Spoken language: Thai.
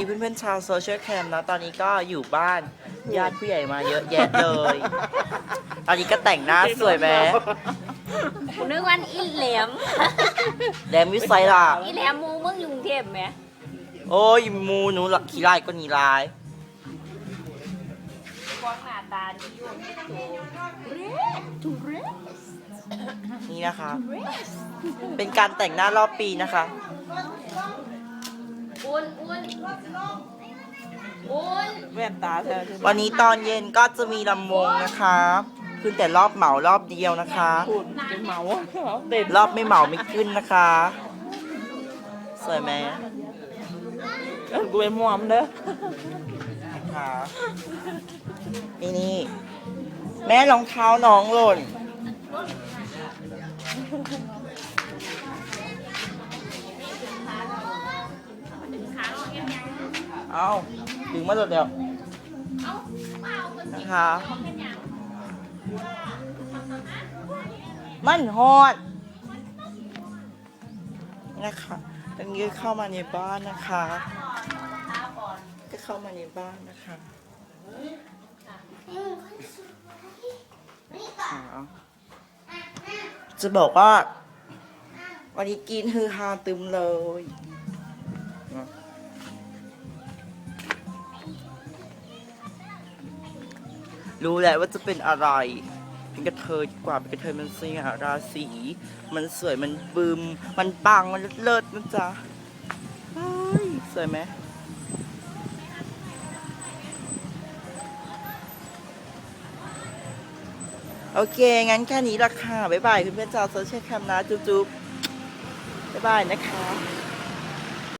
ดีเพื่อนๆชาวโซเชียลแคมนะตอนนี้ก็อยู่บ้านญาติผู้ใหญ่มาเยอะแยะเลย ตอนนี้ก็แต่งหน้าสวยไหมกูนึกว่าอีแหลมแดมวิสัยล่ะ อีแหลมมูมึงอยู่กรุงเทพไหมโอ้ยหมูหนูละขี้ไล่ก็หนีลายกวางหน้าตาดีอยู่เรสทูเรสนี่นะคะ เป็นการแต่งหน้ารอบปีนะคะ อุ่นอุ่นอุ่นแว่นตาเธอวันนี้ตอนเย็นก็จะมีลำวงนะคะขึ้นแต่รอบเหมารอบเดียวนะคะพูดเป็นเมาเขาเต็มรอบไม่เหมาไม่ขึ้นนะคะ สวยไหมเออกูไปมอมเด้อนะคะนี่นี่แม่รองเท้าน้องหล่น เอาดึงมาหลดเดียวนะคะมันฮอดนะคะตอนนี้เข้ามาในบ้านนะคะ ก็เข้ามาในบ้านนะคะจะบอกว่า วันนี้กินฮือฮาตึมเลย รู้แหละว่าจะเป็นอะไร เป็นกระเทยดีกว่า เป็นกระเทยมันสง่าราศี มันสวย มันบึม มันปัง มันเลิศนะจ๊ะเฮ้ยสวยไหมโอเค งั้นแค่นี้ละค่ะ บ๊ายบายเพื่อนๆชาวโซเชียลแคมนะ จุ๊บๆบ๊ายบายนะคะ